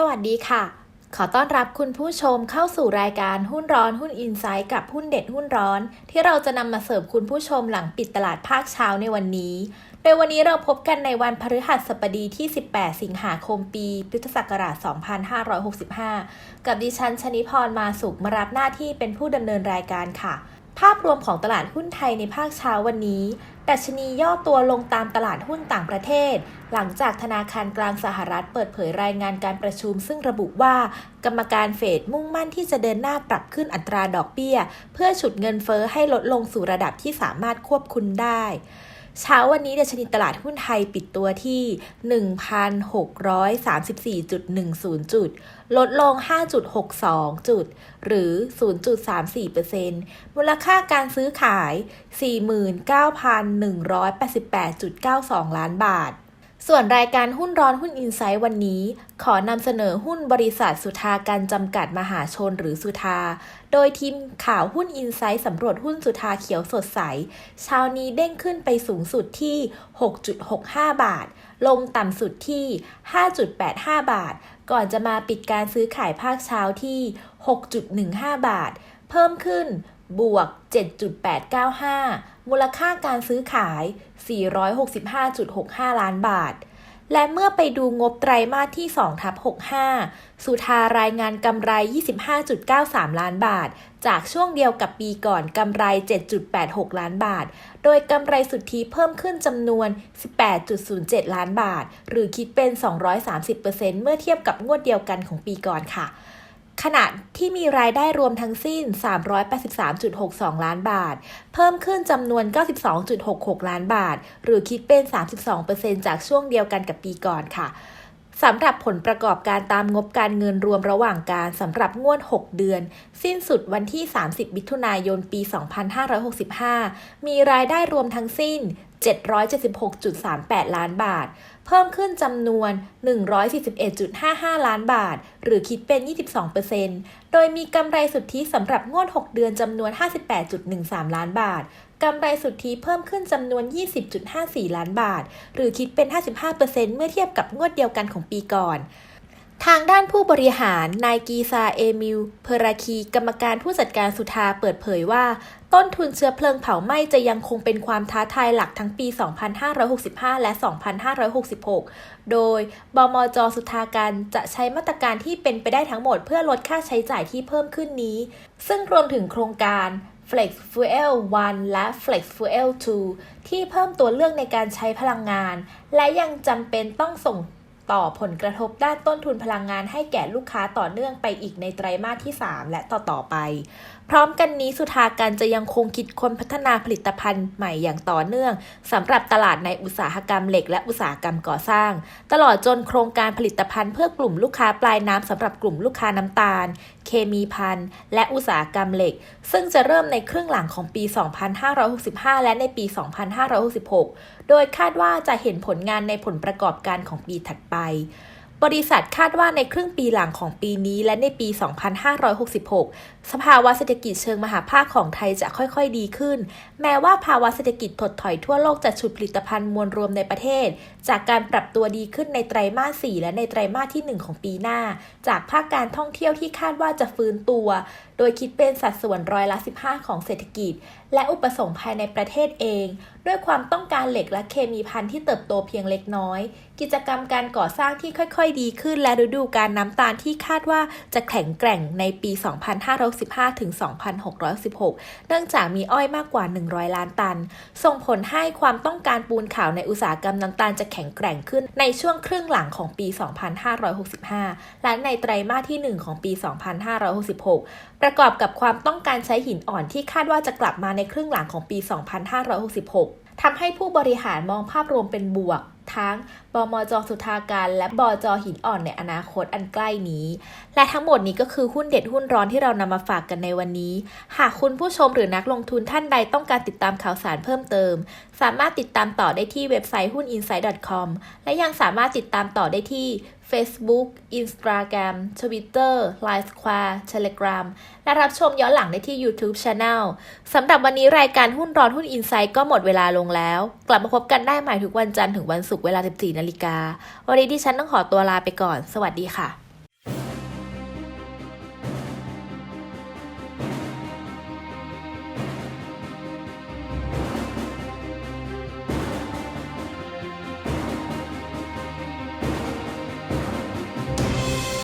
สวัสดีค่ะ ขอต้อนรับคุณผู้ชมเข้าสู่รายการหุ้นร้อนหุ้นอินไซต์กับหุ้นเด็ดหุ้นร้อน ที่เราจะนำมาเสิร์ฟคุณผู้ชมหลังปิดตลาดภาคเช้าในวันนี้ โดยวันนี้เราพบกันในวันพฤหัสบดีที่ 18 สิงหาคมปี พุทธศักราช 2565 กับดิฉันชนิพรมาสุขมารับหน้าที่เป็นผู้ดำเนินรายการค่ะ ภาพรวมของตลาดหุ้นไทยในภาคเช้าวันนี้ ดัชนีย่อตัวลงตามตลาดหุ้นต่างประเทศ หลังจากธนาคารกลางสหรัฐเปิดเผยรายงานการประชุม ซึ่งระบุว่า กรรมการเฟดมุ่งมั่นที่จะเดินหน้าปรับขึ้นอัตราดอกเบี้ย เพื่อฉุดเงินเฟอ้อให้ลดลงสู่ระดับที่สามารถควบคุมได้ เช้าวันนี้เดชนีตลาดหุ้นไทยปิดตัวที่ 1,634.10 จุด ลดลง 5.62 จุด หรือ 0.34%มูลค่าการซื้อขาย 49,188.92 ล้านบาท ส่วนรายการหุ้นร้อนหุ้นอินไซต์วันนี้ ขอนำเสนอหุ้นบริษัทสุธาการจำกัดมหาชนหรือสุธา โดยทีมข่าวหุ้นอินไซต์สำรวจหุ้นสุธาเขียวสดใส เช้านี้เด้งขึ้นไปสูงสุดที่ 6.65 บาท ลงต่ำสุดที่ 5.85 บาท ก่อนจะมาปิดการซื้อขายภาคเช้าที่ 6.15 บาท เพิ่มขึ้นบวก 7.895 มูลค่าการซื้อขาย 465.65 ล้านบาท และเมื่อไปดูงบไตรมาสที่ 2 ทับ 65 สุธารายงานกำไร 25.93 ล้านบาท จากช่วงเดียวกับปีก่อนกำไร 7.86 ล้านบาท โดยกำไรสุทธิเพิ่มขึ้นจำนวน 18.07 ล้านบาท หรือคิดเป็น 230%เมื่อเทียบกับงวดเดียวกันของปีก่อนค่ะ ขณะที่มีรายได้รวมทั้งสิ้น 383.62 ล้านบาท เพิ่มขึ้นจำนวน 92.66 ล้านบาท หรือคิดเป็น 32%จากช่วงเดียวกันกับปีก่อนค่ะสำหรับผลประกอบการตามงบการเงินรวมระหว่างการสำหรับงวด 6 เดือน สิ้นสุดวันที่ 30 มิถุนายน ปี 2565 มีรายได้รวมทั้งสิ้น 776.38 ล้านบาท เพิ่มขึ้นจำนวน 141.55 ล้านบาท หรือคิดเป็น 22%โดยมีกำไรสุทธิสำหรับงวด 6 เดือนจำนวน 58.13 ล้านบาท กำไรสุทธิเพิ่มขึ้นจำนวน 20.54 ล้านบาท หรือคิดเป็น 55%เมื่อเทียบกับงวดเดียวกันของปีก่อนทางด้านผู้บริหาร นายกีซาเอมิล เพราคี กรรมการผู้จัดการสุธาเปิดเผยว่า ต้นทุนเชื้อเพลิงเผาไหม้จะยังคงเป็นความท้าทายหลักทั้งปี 2565 และ 2566 โดยบมจสุธาการจะใช้มาตรการที่เป็นไปได้ทั้งหมดเพื่อลดค่าใช้จ่ายที่เพิ่มขึ้นนี้ ซึ่งรวมถึงโครงการ Flex Fuel 1 และ Flex Fuel 2 ที่เพิ่มตัวเลือกในการใช้พลังงาน และยังจำเป็นต้องส่ง ต่อผลกระทบด้านต้นทุนพลังงานให้แก่ลูกค้าต่อเนื่องไปอีกในไตรมาสที่ 3 และต่อๆไป พร้อมกันนี้สุธาการจะยังคงคิดค้นพัฒนาผลิตภัณฑ์ใหม่อย่างต่อเนื่องสำหรับตลาดในอุตสาหกรรมเหล็กและอุตสาหกรรมก่อสร้าง ตลอดจนโครงการผลิตภัณฑ์เพื่อกลุ่มลูกค้าปลายน้ำสำหรับกลุ่มลูกค้าน้ำตาล เคมีพันและอุตสาหกรรมเหล็ก ซึ่งจะเริ่มในครึ่งหลังของปี 2565 และในปี 2566 โดยคาดว่าจะเห็นผลงานในผลประกอบการของปีถัดไปบริษัทคาดว่าในครึ่งปีหลังของปีนี้และในปี 2566 สภาวะเศรษฐกิจเชิงมหาภาคของไทยจะค่อยๆดีขึ้น แม้ว่าภาวะเศรษฐกิจถดถอยทั่วโลกจะฉุดผลิตภัณฑ์มวลรวมในประเทศ จากการปรับตัวดีขึ้นในไตรมาส 4 และในไตรมาสที่ 1 ของปีหน้า จากภาคการท่องเที่ยวที่คาดว่าจะฟื้นตัว โดยคิดเป็นสัดส่วนร้อยละ 15 ของเศรษฐกิจและอุปสงค์ภายในประเทศเอง ด้วยความต้องการเหล็กและเคมีพันที่เติบโตเพียงเล็กน้อย กิจกรรมการก่อสร้างที่ค่อยๆ ดีขึ้น และฤดูการน้ำตาลที่คาดว่าจะแข็งแกร่งในปี 2515 ถึง 2616 เนื่องจากมีอ้อยมากกว่า 100 ล้านตัน ส่งผลให้ความต้องการปูนขาวในอุตสาหกรรมน้ำตาลจะแข็งแกร่งขึ้นในช่วงครึ่งหลังของปี 2565 และในไตรมาสที่ 1 ของปี 2566 ประกอบกับความต้องการใช้หินอ่อนที่คาดว่าจะกลับมาในครึ่งหลังของปี 2566 ทำให้ผู้บริหารมองภาพรวมเป็นบวก ทั้งบมจสุธาการและบจหินอ่อนในอนาคตอันใกล้นี้ และทั้งหมดนี้ก็คือหุ้นเด็ดหุ้นร้อนที่เรานำมาฝากกันในวันนี้ หากคุณผู้ชมหรือนักลงทุนท่านใดต้องการติดตามข่าวสารเพิ่มเติม สามารถติดตามต่อได้ที่เว็บไซต์หุ้น insight.com และยังสามารถติดตามต่อได้ที่ Facebook Instagram Twitter Line Square Telegram และรับชมย้อนหลังได้ที่ YouTube Channel สำหรับวันนี้รายการหุ้นร้อนหุ้นอินไซต์ก็หมดเวลาลงแล้ว กลับมาพบกันได้ใหม่ทุกวันจันทร์ถึงวันศุกร์เวลา 14 นาฬิกา วันนี้ที่ฉันต้องขอตัวลาไปก่อน สวัสดีค่ะ